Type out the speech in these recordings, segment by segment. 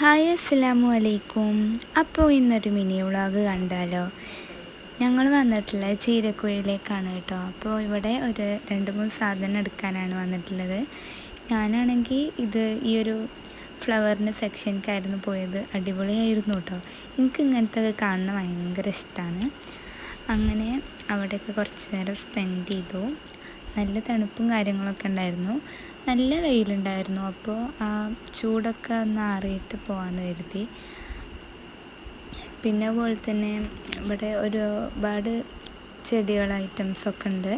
Hi അസ്സലാമു അലൈക്കും അപ്പോൾ ഇന്നൊരു മിനി വ്ളോഗ് കണ്ടാലോ? ഞങ്ങൾ വന്നിട്ടുള്ളത് ചീരക്കുഴിയിലേക്കാണ് കേട്ടോ. അപ്പോൾ ഇവിടെ ഒരു രണ്ട് മൂന്ന് സാധനം എടുക്കാനാണ് വന്നിട്ടുള്ളത്. ഞാനാണെങ്കിൽ ഇത് ഈ ഒരു ഫ്ലവറിന്റെ സെക്ഷനിക്കായിരുന്നു പോയത്. അടിപൊളിയായിരുന്നു കേട്ടോ. എനിക്ക് ഇങ്ങനത്തെ കാണുന്ന ഭയങ്കര ഇഷ്ടമാണ് അങ്ങനെ അവിടെയൊക്കെ കുറച്ച് നേരം സ്പെൻഡ് ചെയ്തു. നല്ല തണുപ്പും കാര്യങ്ങളൊക്കെ ഉണ്ടായിരുന്നു. നല്ല വെയിലുണ്ടായിരുന്നു. അപ്പോൾ ആ ചൂടൊക്കെ ഒന്ന് ആറിയിട്ട് പോകാമെന്ന് കരുതി. പിന്നെ അതുപോലെ തന്നെ ഇവിടെ ഒരുപാട് ചെടികൾ ഐറ്റംസ് ഒക്കെ ഉണ്ട്.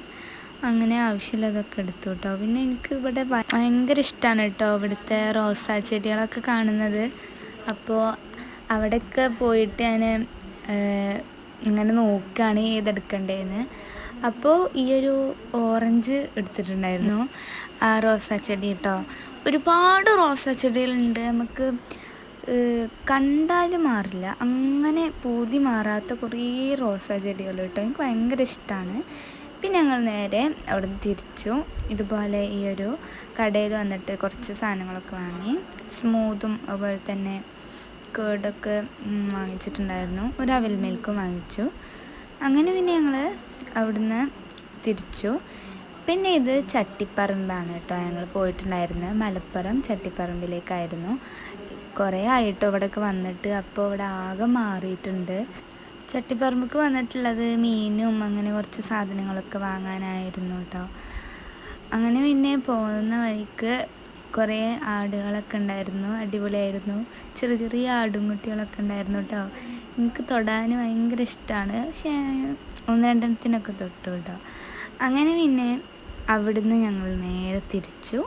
അങ്ങനെ ആവശ്യമുള്ളതൊക്കെ എടുത്തു കേട്ടോ. പിന്നെ എനിക്ക് ഇവിടെ ഭയങ്കര ഇഷ്ടമാണ് കേട്ടോ ഇവിടുത്തെ റോസാ ചെടികളൊക്കെ കാണുന്നത്. അപ്പോൾ അവിടെയൊക്കെ പോയിട്ട് ഞാൻ ഇങ്ങനെ നോക്കുകയാണ് ഏതെടുക്കണ്ടേന്ന് അപ്പോൾ ഈ ഒരു ഓറഞ്ച് എടുത്തിട്ടുണ്ടായിരുന്നു. ആ റോസാ ചെടി കേട്ടോ ഒരുപാട് റോസാ ചെടികളുണ്ട്. നമുക്ക് കണ്ടാലും മാറില്ല. അങ്ങനെ പൂതി മാറാത്ത കുറേ റോസാ ചെടികൾ കേട്ടോ എനിക്ക് ഭയങ്കര ഇഷ്ടമാണ് പിന്നെ ഞങ്ങൾ നേരെ അവിടെ നിന്ന് തിരിച്ചു. ഇതുപോലെ ഈ ഒരു കടയിൽ വന്നിട്ട് കുറച്ച് സാധനങ്ങളൊക്കെ വാങ്ങി. സ്മൂത്തും അതുപോലെ തന്നെ കേടൊക്കെ വാങ്ങിച്ചിട്ടുണ്ടായിരുന്നു. ഒരു അവൽ മിൽക്കും വാങ്ങിച്ചു. അങ്ങനെ പിന്നെ ഞങ്ങൾ അവിടുന്ന് തിരിച്ചു. പിന്നെ ഇത് ചട്ടിപ്പറമ്പാണ് കേട്ടോ. ഞങ്ങൾ പോയിട്ടുണ്ടായിരുന്നത് മലപ്പുറം ചട്ടിപ്പറമ്പിലേക്കായിരുന്നു. കുറേ ആയിട്ടോ ഇവിടെയൊക്കെ വന്നിട്ട്. അപ്പോൾ ഇവിടെ ആകെ മാറിയിട്ടുണ്ട്. ചട്ടിപ്പറമ്പക്ക് വന്നിട്ടുള്ളത് മീനും അങ്ങനെ കുറച്ച് സാധനങ്ങളൊക്കെ വാങ്ങാനായിരുന്നു കേട്ടോ. അങ്ങനെ പിന്നെ പോകുന്ന വഴിക്ക് കുറേ ആടുകളൊക്കെ ഉണ്ടായിരുന്നു അടിപൊളിയായിരുന്നു. ചെറിയ ചെറിയ ആടും കുട്ടികളൊക്കെ ഉണ്ടായിരുന്നു കേട്ടോ. എനിക്ക് തൊടാൻ ഭയങ്കര ഇഷ്ടമാണ്. പക്ഷേ ഒന്ന് രണ്ടെണ്ണത്തിനൊക്കെ തൊട്ടു കേട്ടോ. അങ്ങനെ പിന്നെ അവിടുന്ന് ഞങ്ങൾ നേരെ തിരിച്ചു.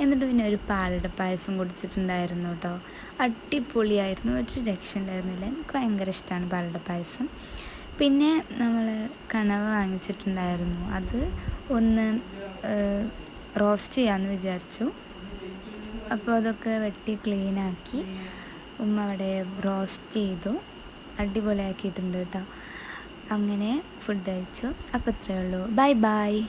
എന്നിട്ട് പിന്നെ ഒരു പാലട പായസം കുടിച്ചിട്ടുണ്ടായിരുന്നു കേട്ടോ. അടിപൊളിയായിരുന്നു. ഒരു രക്ഷ ഉണ്ടായിരുന്നില്ല. എനിക്ക് ഭയങ്കര ഇഷ്ടമാണ് പാലട പായസം. പിന്നെ നമ്മൾ കണവ വാങ്ങിച്ചിട്ടുണ്ടായിരുന്നു. അത് ഒന്ന് റോസ്റ്റ് ചെയ്യാമെന്ന് വിചാരിച്ചു. അപ്പോൾ അതൊക്കെ വെട്ടി ക്ലീനാക്കി ഉമ്മ അവിടെ റോസ്റ്റ് ചെയ്തു. അടിപൊളിയാക്കിയിട്ടുണ്ട് കേട്ടോ. അങ്ങനെ ഫുഡ് കഴിച്ചു. അപ്പോൾ ഇത്രയേ ഉള്ളൂ. Bye bye